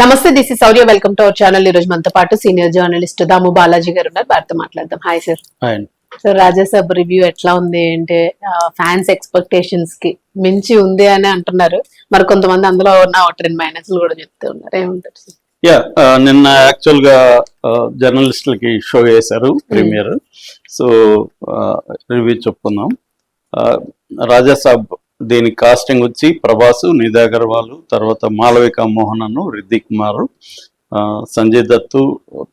నమస్తే this is Sourya welcome to our channel ఈ రోజు మనతో పాటు సీనియర్ జర్నలిస్ట్ దాము బాలాజీ గారు ఉన్నారు. వారితో మాట్లాడదాం. Hi sir sir Raja Saab review ఎట్లా ఉంది? అంటే ఫ్యాన్స్ ఎక్స్పెక్టేషన్స్కి మించి ఉంది అని అంటున్నారు. మరి కొంతమంది అందులో ఉన్న ఒకటి మైనస్ కూడా చెప్తూ ఉన్నారు. ఏమంటారు సార్ యా నిన్న యాక్చువల్గా జర్నలిస్టులకి షో చేశారు ప్రీమియర్ సో రివ్యూ చెప్పుకుందాం. రాజా సాబ్ దీని కాస్టింగ్ వచ్చి ప్రభాస్ నిధా అగర్వాల్ తర్వాత మాలవిక మోహనను రిద్దిక్ కుమార్ సంజయ్ దత్తు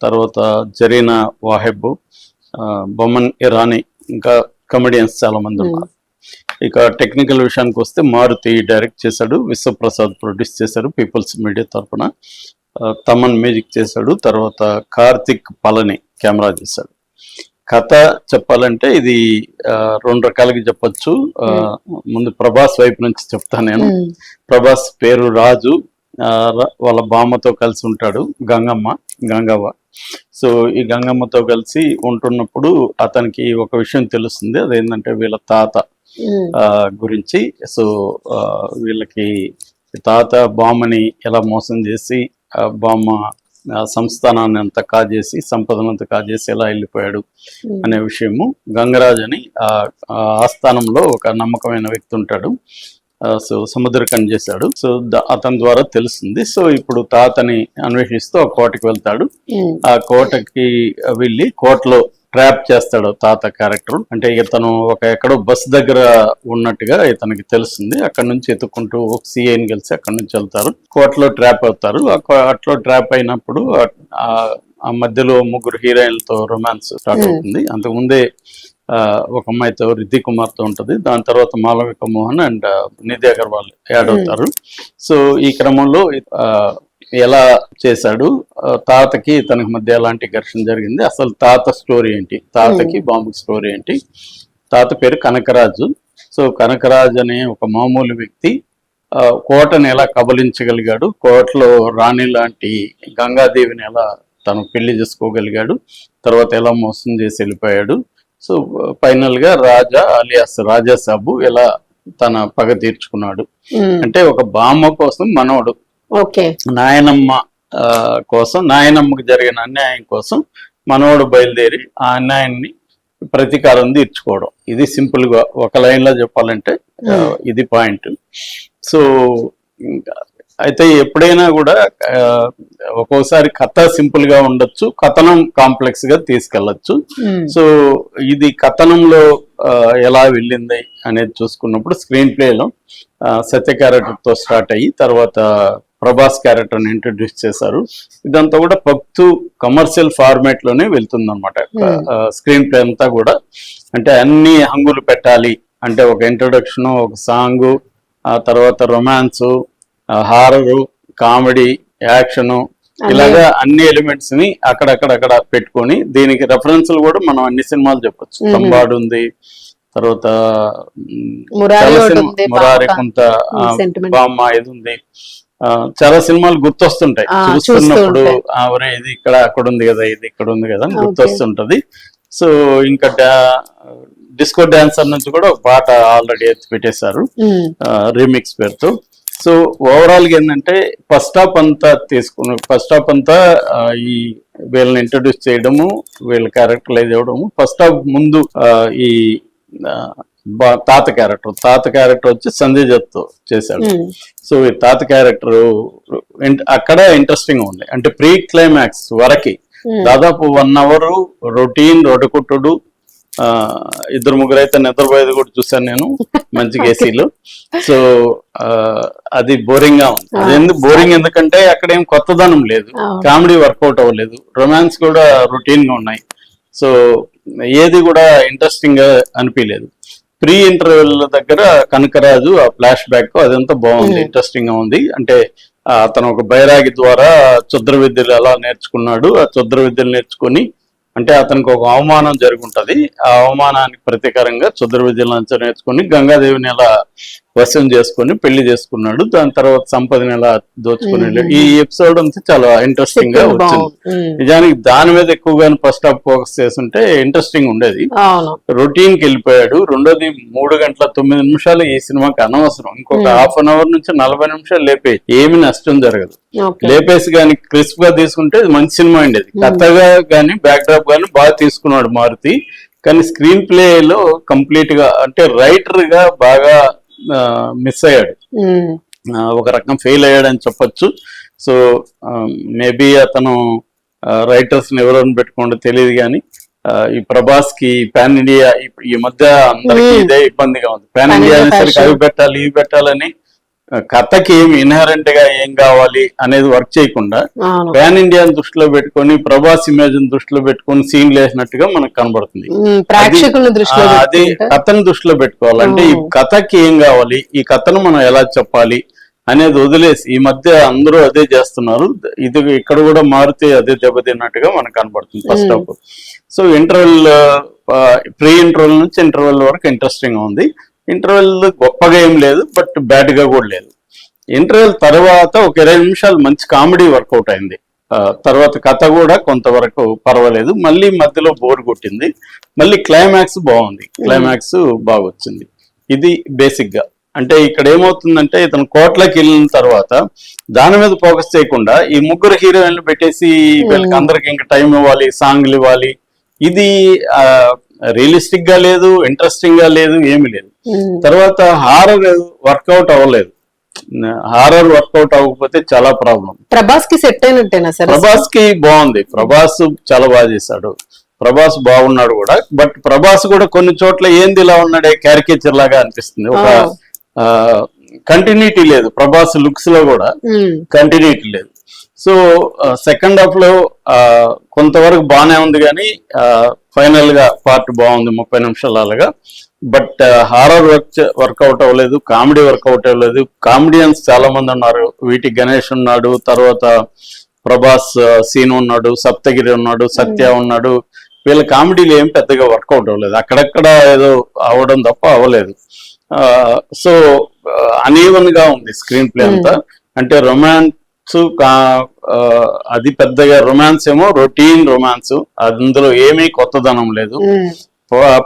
తర్వాత జరీనా వాహెబ్ బొమ్మన్ ఇరానీ ఇంకా కమెడియన్స్ చాలా మంది ఉన్నారు. ఇక టెక్నికల్ విషయానికి వస్తే మారుతి డైరెక్ట్ చేశాడు విశ్వప్రసాద్ ప్రొడ్యూస్ చేశాడు పీపుల్స్ మీడియా తరపున ఆ, తమన్ మ్యూజిక్ చేశాడు తర్వాత కార్తిక్ పలని కెమెరా చేశాడు కథ చెప్పాలంటే ఇది ఆ, రెండు రకాలుగా చెప్పొచ్చు. ఆ, ముందు ప్రభాస్ వైపు నుంచి చెప్తాను నేను. ప్రభాస్ పేరు రాజు. వాళ్ళ బామ్మతో కలిసి ఉంటాడు గంగమ్మ గంగవ్వ. సో ఈ గంగమ్మతో కలిసి ఉంటున్నప్పుడు అతనికి ఒక విషయం తెలుస్తుంది. అదేంటంటే వీళ్ళ తాత గురించి. సో ఆ, వీళ్ళకి తాత బామ్మని ఎలా మోసం చేసి ఆ బామ్మ సంస్థానాన్ని అంతా కాజేసి సంపదనంతా కాజేసి ఎలా వెళ్ళిపోయాడు. అనే విషయము గంగరాజ్ అని ఆస్థానంలో ఒక నమ్మకమైన వ్యక్తి ఉంటాడు సో సముద్రకం చేశాడు సో అతని ద్వారా తెలుస్తుంది సో ఇప్పుడు తాతని అన్వేషిస్తూ ఆ కోటకి వెళ్తాడు. ఆ కోటకి వెళ్ళి కోటలో ట్రాప్ చేస్తాడు తాత క్యారెక్టర్. అంటే ఇతను ఒక ఎక్కడో బస్ దగ్గర ఉన్నట్టుగా ఇతనికి తెలుస్తుంది. అక్కడ నుంచి ఎత్తుకుంటూ ఒక సిఐని కలిసి అక్కడ నుంచి వెళ్తారు. కోటలో ట్రాప్ అవుతారు. ఆ కోటలో ట్రాప్ అయినప్పుడు ఆ- మధ్యలో ముగ్గురు హీరోయిన్లతో రొమాన్స్ స్టార్ట్ Hmm. అవుతుంది. అంతకుముందే ఆ, ఒక అమ్మాయితో రిద్ది కుమార్తో ఉంటది. దాని తర్వాత Malavika Mohan and Nidhi Agarwal add Hmm. అవుతారు. సో ఈ క్రమంలో ఎలా చేశాడు? తాతకి తనకి మధ్య ఎలాంటి ఘర్షణ జరిగింది? అసలు తాత స్టోరీ ఏంటి? తాతకి బాంబు స్టోరీ ఏంటి? తాత పేరు కనకరాజు. సో కనకరాజు అనే ఒక మామూలు వ్యక్తి ఆ, కోటను ఎలా కబలించగలిగాడు? కోటలో రాణి లాంటి గంగాదేవిని ఎలా తను పెళ్ళి చేసుకోగలిగాడు? తర్వాత ఎలా మోసం చేసి వెళ్ళిపోయాడు? సో ఫైనల్గా రాజా అలియాస్ రాజా సాబు ఎలా తన పగ తీర్చుకున్నాడు. అంటే ఒక బామ్మ కోసం మనవడు ఓకే. నాయనమ్మ కోసం నాయనమ్మకు జరిగిన అన్యాయం కోసం మనవడు బయలుదేరి ఆ అన్యాయాన్ని ప్రతీకారం తీర్చుకోవడం. ఇది సింపుల్గా ఒక లైన్లో చెప్పాలంటే ఇది పాయింట్. సో ఇంకా అయితే ఎప్పుడైనా కూడా ఒక్కోసారి కథ సింపుల్గా ఉండొచ్చు కథనం కాంప్లెక్స్గా తీసుకెళ్ళొచ్చు. సో ఇది కథనంలో ఎలా వెళ్ళింది అనేది చూసుకున్నప్పుడు స్క్రీన్ ప్లేలో సత్య క్యారెక్టర్తో స్టార్ట్ అయ్యి తర్వాత ప్రభాస్ క్యారెక్టర్ని ఇంట్రడ్యూస్ చేశారు ఇదంతా కూడా పక్తు కమర్షియల్ ఫార్మాట్లోనే వెళ్తుంది అనమాట. స్క్రీన్ ప్లే అంతా కూడా అంటే అన్ని హంగులు పెట్టాలి అంటే ఒక ఇంట్రొడక్షన్ ఒక సాంగ్ ఆ తర్వాత రొమాన్స్ హారరు కామెడీ యాక్షన్ ఇలాగా అన్ని ఎలిమెంట్స్ని అక్కడక్కడక్కడ పెట్టుకొని దీనికి రెఫరెన్స్లు కూడా మనం అన్ని సినిమాలు చెప్పొచ్చు. తంబాడు ఉంది తర్వాత మురారి. కొంత. బామ్మ ఇది ఉంది చాలా సినిమాలు గుర్తొస్తుంటాయి చూస్తున్నప్పుడు చూస్తూ ఆ, ఒరే ఇది ఇక్కడ అక్కడ ఉంది కదా ఇది ఇక్కడ ఉంది కదా అని. గుర్తొస్తుంటది సో ఇంకా డిస్కో డాన్సర్ నుంచి కూడా ఒక పాట ఆల్రెడీ ఎత్తి పెట్టేశారు. రీమిక్స్ పేరుతో సో ఓవరాల్గా ఏంటంటే ఫస్ట్ హాఫ్ అంతా తీసుకుని ఫస్ట్ హాఫ్ అంతా ఈ వీళ్ళని ఇంట్రడ్యూస్ చేయడము వీళ్ళ క్యారెక్టర్లైజ్ అవ్వడము ఫస్ట్ హాఫ్ ముందు ఈ తాత క్యారెక్టర్. తాత క్యారెక్టర్ వచ్చి సంజయ్ దత్తో చేశాడు. సో ఈ తాత క్యారెక్టర్ అక్కడ ఇంట్రెస్టింగ్ ఉంది. అంటే ప్రీ క్లైమాక్స్ వరకి. దాదాపు వన్ అవర్ రొటీన్ రొడకుట్టుడు ఆ, ఇద్దరు ముగ్గురు అయితే నిద్రపోయేది కూడా చూసాను నేను మంచిగా ఏసీలో సో అది బోరింగ్గా ఉంది. అది బోరింగ్ ఎందుకంటే అక్కడ ఏం కొత్తదనం లేదు. కామెడీ వర్కౌట్ అవ్వలేదు. రొమాన్స్ కూడా రొటీన్గా ఉన్నాయి. సో ఏది కూడా ఇంట్రెస్టింగ్గా అనిపించలేదు ప్రీ ఇంటర్వెల్ దగ్గర కనకరాజు ఆ ఫ్లాష్ బ్యాక్ అదంతా బాగుంది. ఇంట్రెస్టింగ్గా ఉంది అంటే అతను ఒక బైరాగి ద్వారా చుద్ర విద్యలు ఎలా నేర్చుకున్నాడు ఆ చుద్ర విద్యలు నేర్చుకొని అంటే అతనికి ఒక అవమానం జరుగుంటది ఆ అవమానానికి ప్రతీకారంగా చుద్ర విద్యలు నుంచి నేర్చుకుని గంగాదేవిని ఎలా వశం చేసుకొని పెళ్ళి చేసుకున్నాడు. దాని తర్వాత సంపదని ఎలా దోచుకుని వెళ్ళాడు. ఈ ఎపిసోడ్ అంతా చాలా ఇంట్రెస్టింగ్గా వచ్చింది. నిజానికి దాని మీద ఎక్కువగా ఫస్ట్ హాఫ్ ఫోకస్ చేస్తుంటే ఇంట్రెస్టింగ్ ఉండేది. రొటీన్కి వెళ్ళిపోయాడు. రెండోది మూడు గంటల తొమ్మిది నిమిషాలు ఈ సినిమాకి అనవసరం. ఇంకొక. హాఫ్ అన్ అవర్ నుంచి నలభై నిమిషాలు లేపే ఏమి నష్టం జరగదు. లేపేసి కానీ క్రిస్ప్గా తీసుకుంటే మంచి సినిమా ఉండేది కథగా కానీ బ్యాక్ డ్రాప్ గానీ బాగా తీసుకున్నాడు మారుతి. కానీ స్క్రీన్ ప్లే లో కంప్లీట్గా అంటే రైటర్గా బాగా మిస్ అయ్యాడు ఒక రకం ఫెయిల్ అయ్యాడని చెప్పొచ్చు సో మేబీ అతను రైటర్స్ని ఎవరైనా పెట్టుకోండి తెలియదు కానీ ఈ ప్రభాస్కి పాన్ ఇండియా ఈ- మధ్య అందరికి. ఇదే ఇబ్బందిగా ఉంది పాన్ ఇండియా అనేసరికి. అవి పెట్టాలి ఇవి పెట్టాలని కథకి ఏమి ఇన్హరెంట్గా ఏం కావాలి అనేది వర్క్ చేయకుండా పాన్ ఇండియాని దృష్టిలో పెట్టుకొని ప్రభాస్ ఇమేజ్ దృష్టిలో పెట్టుకొని సీన్లు వేసినట్టుగా మనకు కనబడుతుంది. అది కథను దృష్టిలో పెట్టుకోవాలి అంటే ఈ. కథకి ఏం కావాలి ఈ కథను మనం ఎలా చెప్పాలి అనేది వదిలేసి ఈ మధ్య అందరూ అదే చేస్తున్నారు. ఇది ఇక్కడ కూడా మారితే అదే దెబ్బతిన్నట్టుగా మనకు కనబడుతుంది first. Half. So interval pre interval నుంచి ఇంటర్వెల్ వరకు ఇంట్రెస్టింగ్ ఉంది. ఇంటర్వెల్ గొప్పగా ఏం లేదు బట్ బ్యాడ్గా కూడా లేదు. ఇంటర్వెల్ తర్వాత ఒక ఇరవై నిమిషాలు మంచి కామెడీ వర్కౌట్ అయింది. తర్వాత కథ కూడా కొంతవరకు పర్వాలేదు. మళ్ళీ మధ్యలో బోర్ కొట్టింది. మళ్ళీ క్లైమాక్స్ బాగుంది. క్లైమాక్స్ బాగా వచ్చింది ఇది బేసిక్గా. అంటే ఇక్కడ ఏమవుతుందంటే ఇతను కోట్లకి వెళ్ళిన తర్వాత దాని మీద ఫోకస్ చేయకుండా ఈ ముగ్గురు హీరోయిన్లు పెట్టేసి వీళ్ళకి అందరికి ఇంకా టైం ఇవ్వాలి సాంగ్లు ఇవ్వాలి. ఇది రియలిస్టిక్గా లేదు ఇంట్రెస్టింగ్గా లేదు ఏమీ లేదు. తర్వాత హారర్ వర్కౌట్ అవ్వలేదు. హారర్ వర్కౌట్ అవ్వకపోతే చాలా ప్రాబ్లం. ప్రభాస్కి సెట్ అయినట్టేనా సరే? ప్రభాస్కి బాగుంది. ప్రభాస్ చాలా బాగా చేశాడు. ప్రభాస్ బాగున్నాడు కూడా. బట్ ప్రభాస్ కూడా కొన్ని చోట్ల ఏంది ఇలా ఉన్నాడే క్యారికేచర్ లాగా అనిపిస్తుంది. ఒక కంటిన్యూటీ లేదు. ప్రభాస్ లుక్స్లో కూడా కంటిన్యూటీ లేదు. సో సెకండ్ హాఫ్లో కొంతవరకు బాగానే ఉంది కానీ ఫైనల్గా పార్ట్ బాగుంది ముప్పై నిమిషాలు అలాగా but horror work work out అవ్వలేదు కామెడీ వర్కౌట్ అవ్వలేదు. కామెడియన్స్ చాలా మంది ఉన్నారు. వీటి గణేష్ ఉన్నాడు తర్వాత ప్రభాస్ సీన్ ఉన్నాడు సప్తగిరి ఉన్నాడు సత్య ఉన్నాడు. వీళ్ళ కామెడీలు ఏం పెద్దగా వర్కౌట్ అవ్వలేదు. అక్కడక్కడ ఏదో అవడం తప్ప అవ్వలేదు. సో అనీవన్గా ఉంది స్క్రీన్ ప్లే అంతా. అంటే రొమాన్స్ అది పెద్దగా రొమాన్స్ ఏమో రొటీన్ రొమాన్స్ అందులో ఏమీ కొత్తదనం లేదు.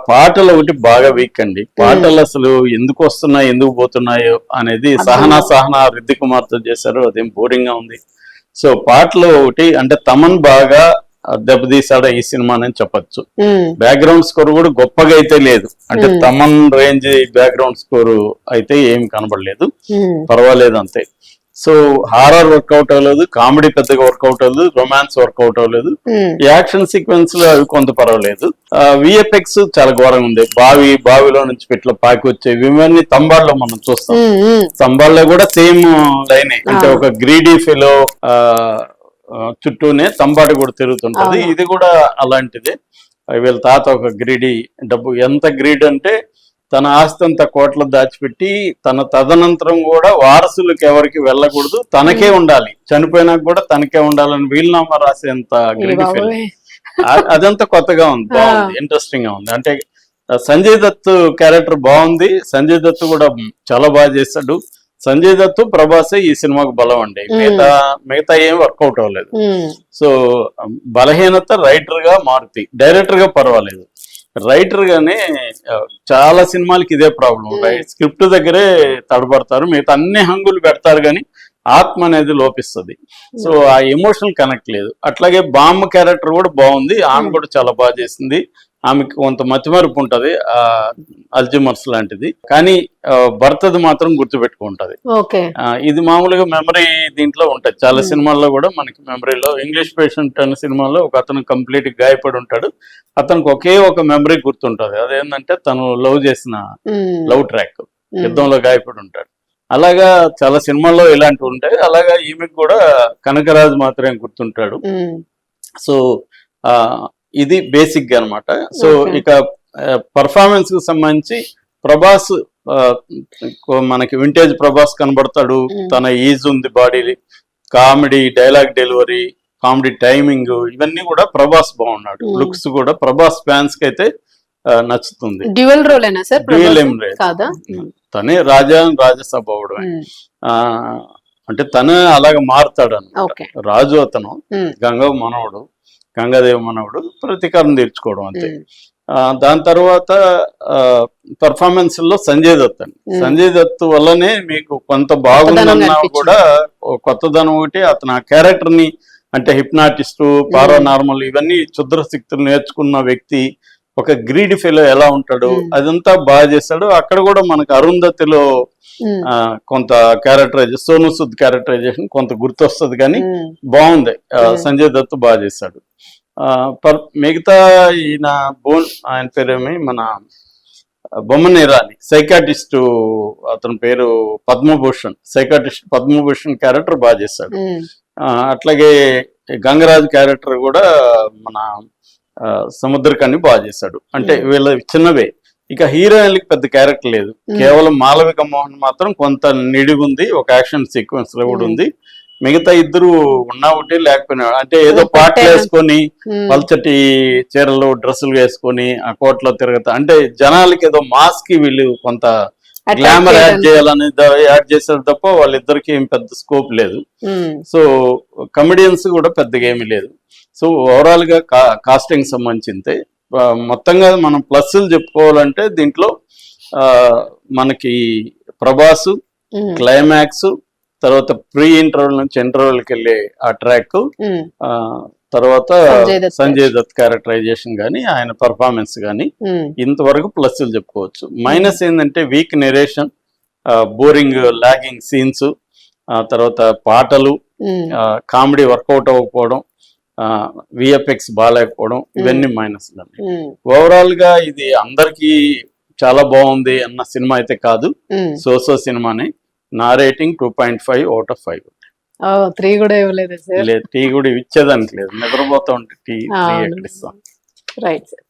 పాటలు ఒకటి బాగా వీక్ అండి. పాటలు అసలు ఎందుకు వస్తున్నాయి ఎందుకు పోతున్నాయో అనేది సహనా సహనా రిద్ది కుమార్తో చేశారు. అదేం బోరింగ్గా ఉంది. సో పాటలు ఒకటి అంటే తమన్ బాగా దెబ్బతీసాడు ఈ సినిమా అని చెప్పొచ్చు. బ్యాక్గ్రౌండ్ స్కోర్ కూడా గొప్పగా అయితే లేదు. అంటే. తమన్ రేంజ్ బ్యాక్గ్రౌండ్ స్కోర్ అయితే ఏం కనబడలేదు. పర్వాలేదు అంతే. సో హారర్ వర్కౌట్ అవ్వలేదు కామెడీ పెద్దగా వర్కౌట్ అవ్వలేదు రొమాన్స్ వర్కౌట్ అవ్వలేదు. ఉమ్, యాక్షన్ సీక్వెన్స్లో అవి కొంత పర్వాలేదు. విఎఫ్ఎక్స్ చాలా ఘోరంగా ఉంది. బావి బావిలో నుంచి పెట్ల పాకి వచ్చేవి ఇవన్నీ తంబాడులో మనం చూస్తాం. ఉమ్, ఉమ్, తంబాడులో కూడా సేమ్ లైనే. అంటే ఆ. ఒక గ్రీడీ ఫిలో చుట్టూనే తంబాడు కూడా తిరుగుతుంటది. అవును. ఇది కూడా అలాంటిదే. వీళ్ళ తాత ఒక గ్రీడీ డబ్బు ఎంత గ్రీడ్ అంటే తన ఆస్తి అంతా కోట్లు దాచిపెట్టి తన తదనంతరం కూడా వారసులకు ఎవరికి వెళ్ళకూడదు తనకే ఉండాలి. చనిపోయినాక కూడా తనకే ఉండాలని వీలునామా రాసేంత అదంతా కొత్తగా ఉంది. బాగుంది ఇంట్రెస్టింగ్గా ఉంది. అంటే సంజయ్ దత్ క్యారెక్టర్ బాగుంది. సంజయ్ దత్ కూడా చాలా బాగా చేశాడు సంజయ్ దత్ ప్రభాసే ఈ సినిమాకు బలం అండి. మిగతా మిగతా ఏం వర్కౌట్ అవ్వలేదు. సో బలహీనత రైటర్గా మారుతి. డైరెక్టర్గా పర్వాలేదు. రైటర్ గానే చాలా సినిమాలకి ఇదే ప్రాబ్లం Hmm. స్క్రిప్ట్ దగ్గరే తడబడతారు. మిగతా అన్ని హంగులు పెడతారు కానీ ఆత్మ అనేది లోపిస్తుంది. సో ఆ ఎమోషనల్ కనెక్ట్ లేదు. అట్లాగే బామ్మ క్యారెక్టర్ కూడా బాగుంది. ఆమె కూడా చాలా బాగా చేసింది. ఆమెకి కొంత మతిమరుపు ఉంటది. ఆ అల్జిమర్స్ లాంటిది. కానీ భర్తది మాత్రం గుర్తుపెట్టుకుంటది. ఇది మామూలుగా మెమరీ దీంట్లో ఉంటది. చాలా. సినిమాల్లో కూడా మనకి మెమరీలో ఇంగ్లీష్ పేషెంట్ అనే సినిమాలో ఒక అతను కంప్లీట్ గాయపడి ఉంటాడు. అతనికి ఒకే ఒక మెమరీ గుర్తుంటది. అదేంటంటే తను లవ్ చేసిన లవ్ ట్రాక్. యుద్ధంలో గాయపడి ఉంటాడు. అలాగా చాలా సినిమాల్లో ఇలాంటివి ఉంటాయి. అలాగా ఈమెకు కూడా కనకరాజు మాత్రమే గుర్తుంటాడు. సో ఇది బేసిక్గా అనమాట సో. ఇక పర్ఫార్మెన్స్కు సంబంధించి ప్రభాస్ మనకి వింటేజ్ ప్రభాస్ కనబడతాడు. తన ఈజ్ ఉంది body comedy dialogue delivery comedy timing ఇవన్నీ కూడా ప్రభాస్ బాగున్నాడు. లుక్స్ కూడా ప్రభాస్ ఫ్యాన్స్కి అయితే నచ్చుతుంది. డ్యూయల్ రోల్ అయినా సార్ Dual ఏం లేదు. తనే రాజా రాజ్యసభ అవడమే అంటే తనే అలాగ మారుతాడు అన్నమాట ఓకే. రాజు అతను గంగ మనవడు గంగాదేవి మనవడు ప్రతీకారం తీర్చుకోవడం అంతే. దాని తర్వాత పర్ఫార్మెన్స్లో సంజయ్ దత్ అండి. సంజయ్ దత్ వల్లనే మీకు కొంత బాగుందన్నా. కూడా కొత్తదనం ఒకటి అతను ఆ క్యారెక్టర్ని అంటే హిప్నాటిస్ట్ పారానార్మల్ ఇవన్నీ క్షుద్ర శక్తులు నేర్చుకున్న వ్యక్తి ఒక గ్రీడి ఫెలో ఎలా ఉంటాడు. అదంతా బాగా చేశాడు అక్కడ కూడా మనకు అరుంధతిలో ఆ, కొంత క్యారెక్టరైజేషన్ సోను సుద్ క్యారెక్టరైజేషన్ కొంత గుర్తొస్తుంది కానీ బాగుంది. సంజయ్ దత్ బాగా చేశాడు మిగతా ఈయన బోన్ ఆయన పేరేమి? మన బొమ్మన ఇరాని సైకాటిస్ట్ అతని పేరు పద్మభూషణ్. సైకాటిస్ట్ పద్మభూషణ్ క్యారెక్టర్ బాగా చేశాడు. ఆ, అట్లాగే గంగరాజు క్యారెక్టర్ కూడా మన సముద్రకాన్ని బాగా చేశాడు. అంటే. వీళ్ళ చిన్నవే. ఇక హీరోయిన్లకి పెద్ద క్యారెక్టర్ లేదు. కేవలం మాలవిక మోహన్ మాత్రం కొంత నిడిగుంది. ఒక యాక్షన్ సీక్వెన్స్లో కూడా. ఉంది. మిగతా ఇద్దరు ఉన్నా ఒకటి లేకపోయినా అంటే ఏదో పాటలు. వేసుకొని పల్చటి చీరలు డ్రెస్సులు వేసుకొని ఆ కోట్లో తిరగతా అంటే జనాలకి ఏదో మాస్కి వీళ్ళు కొంత గ్లామర్ యాడ్ చేయాలని యాడ్ చేశారు తప్ప వాళ్ళిద్దరికి ఏం పెద్ద స్కోప్ లేదు. సో కమెడియన్స్ కూడా పెద్దగా ఏమీ లేదు. సో ఓవరాల్గా కా- కాస్టింగ్ సంబంధించింతే ఆ, మొత్తంగా మనం ప్లస్లు చెప్పుకోవాలంటే దీంట్లో మనకి ప్రభాస్ క్లైమాక్స్ తర్వాత ప్రీ ఇంటర్వెల్ నుంచి ఇంటర్వెల్కి వెళ్ళే ఆ ట్రాక్ తర్వాత సంజయ్ దత్ క్యారెక్టరైజేషన్ కానీ ఆయన పర్ఫార్మెన్స్ కానీ ఇంతవరకు ప్లస్లు చెప్పుకోవచ్చు. మైనస్ ఏంటంటే weak narration boring lagging scenes తర్వాత పాటలు కామెడీ వర్కౌట్ అవ్వకపోవడం విఎఫ్ఎక్స్ బాగాలేకపోవడం ఇవన్నీ మైనస్ ఓవరాల్గా ఇది అందరికీ చాలా బాగుంది అన్న సినిమా అయితే కాదు. సోసో సినిమానే. నా rating two point five out of five. Three కూడా ఇవ్వలేదు సార్? లేదు టీ కూడా ఇచ్చేదానికి లేదు. నిద్రపోతా ఉంటే టీ ఇస్తాం? Right sir